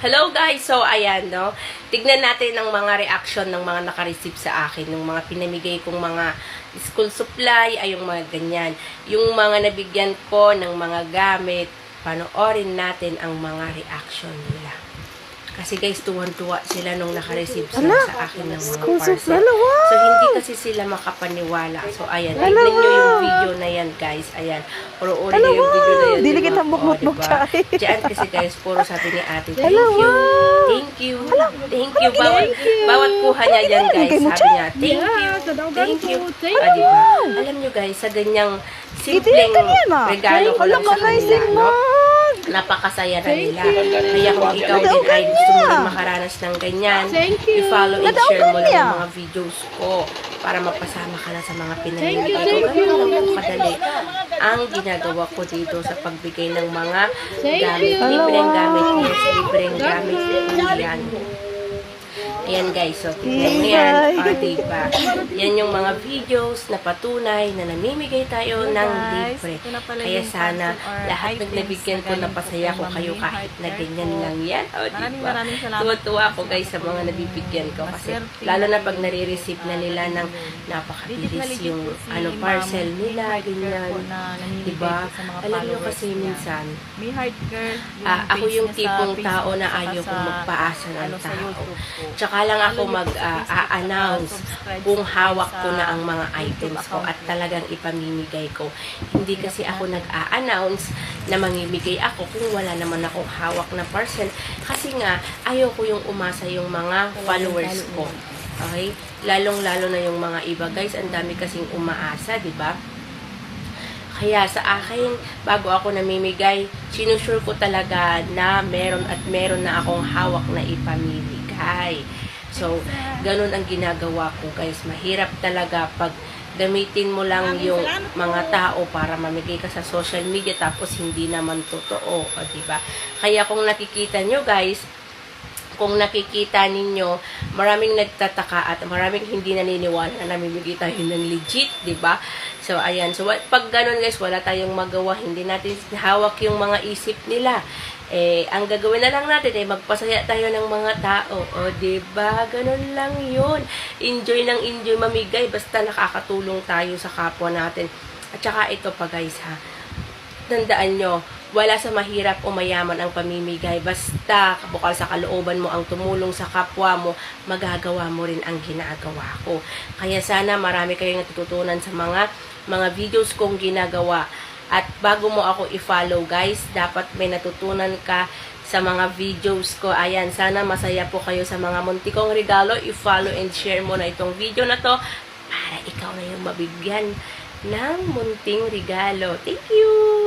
Hello guys! So, ayan, no? Tignan natin ang mga reaction ng mga nakareceive sa akin, ng mga pinamigay kong mga school supply, ay yung mga ganyan. Yung mga nabigyan ko ng mga gamit, panoorin natin ang mga reaction nila. Kasi guys, tuwan-tuwa sila nung nakareceive sila Ala, sa akin ng mga parcel. So, hindi kasi sila makapaniwala. So, ayan, Ala, tignan nyo yung video na yan, guys. Ayan, puro-uri Ala, na yung video na yan. Dili kita Oh, bukbuk-buk diba? tayo. Diyan kasi guys, puro sabi ni ate, thank you, thank you, thank you. Bawat, bawat kuha niya dyan, guys, sabi niya, thank you, thank you. thank Ah, diba? Alam nyo guys, sa ganyang simpleng ma. regalo ko lang sa kanila, amazing, no? Napakasaya na nila. Kaya kung ikaw din ay gusto mo rin makaranas ng ganyan, i-follow and share mo lang yung mga videos ko para mapasama ka na sa mga pinamimigay ko. Ganun lang po kadali ang ginagawa ko dito sa pagbigay ng mga gamit. Libreng gamit, yes, libreng gamit. Yan. Ayan guys, so tignan mo Hey, yan. guys. O, diba? Yan yung mga videos na patunay na namimigay tayo Hey, ng libre. Na Kaya sana lahat ng nabigyan na ko galing napasaya po ko kay kayo kahit na ganyan lang yan. O, Maraming diba? Tuwa-tuwa ako guys sa mga nabibigyan ko kasi lalo na na pag nare-receive na nila ng napakabilis yung ano parcel nila, ganyan. na Diba? Alam nyo kasi minsan. Ah, ako yung tipong tao na ayaw kong magpaasa ng tao. Tsaka lang ako Facebook, mag-a-announce saka subscribe kung hawak ko na ang mga items ko at talagang ipamimigay ko. Hindi kasi ako nag-a-announce na mamimigay ako kung wala naman akong hawak na parcel. Kasi nga, ayaw ko yung umasa yung mga followers ko. Okay? Lalong-lalo na yung mga iba. Guys, ang dami kasing umaasa, di ba? Kaya sa akin, bago ako namimigay, sinusure ko talaga na meron at meron na akong hawak na ipamimigay. So, ganun ang ginagawa ko guys. Mahirap talaga pag gamitin mo lang yung mga tao para mamigay ka sa social media tapos hindi naman totoo, o diba? Kaya kung nakikita nyo guys, kung nakikita ninyo, maraming nagtataka at maraming hindi naniniwala na namimigay tayo ng legit, ba? So, ayan. So, pag ganun guys, wala tayong magawa. Hindi natin hawak yung mga isip nila. Eh, ang gagawin na lang natin ay magpasaya tayo ng mga tao. O, ba? Ganun lang yun. Enjoy ng enjoy mamigay. Basta nakakatulong tayo sa kapwa natin. At saka ito pa guys ha tandaan nyo, wala sa mahirap o mayaman ang pamimigay. Basta bukal sa kalooban mo ang tumulong sa kapwa mo, magagawa mo rin ang ginagawa ko. Kaya sana marami kayong natututunan sa mga mga videos kong ginagawa. At bago mo ako i-follow guys, dapat may natutunan ka sa mga videos ko. Ayan, sana masaya po kayo sa mga muntikong regalo. I-follow and share mo na itong video na to para ikaw na yung mabigyan ng munting regalo. Thank you!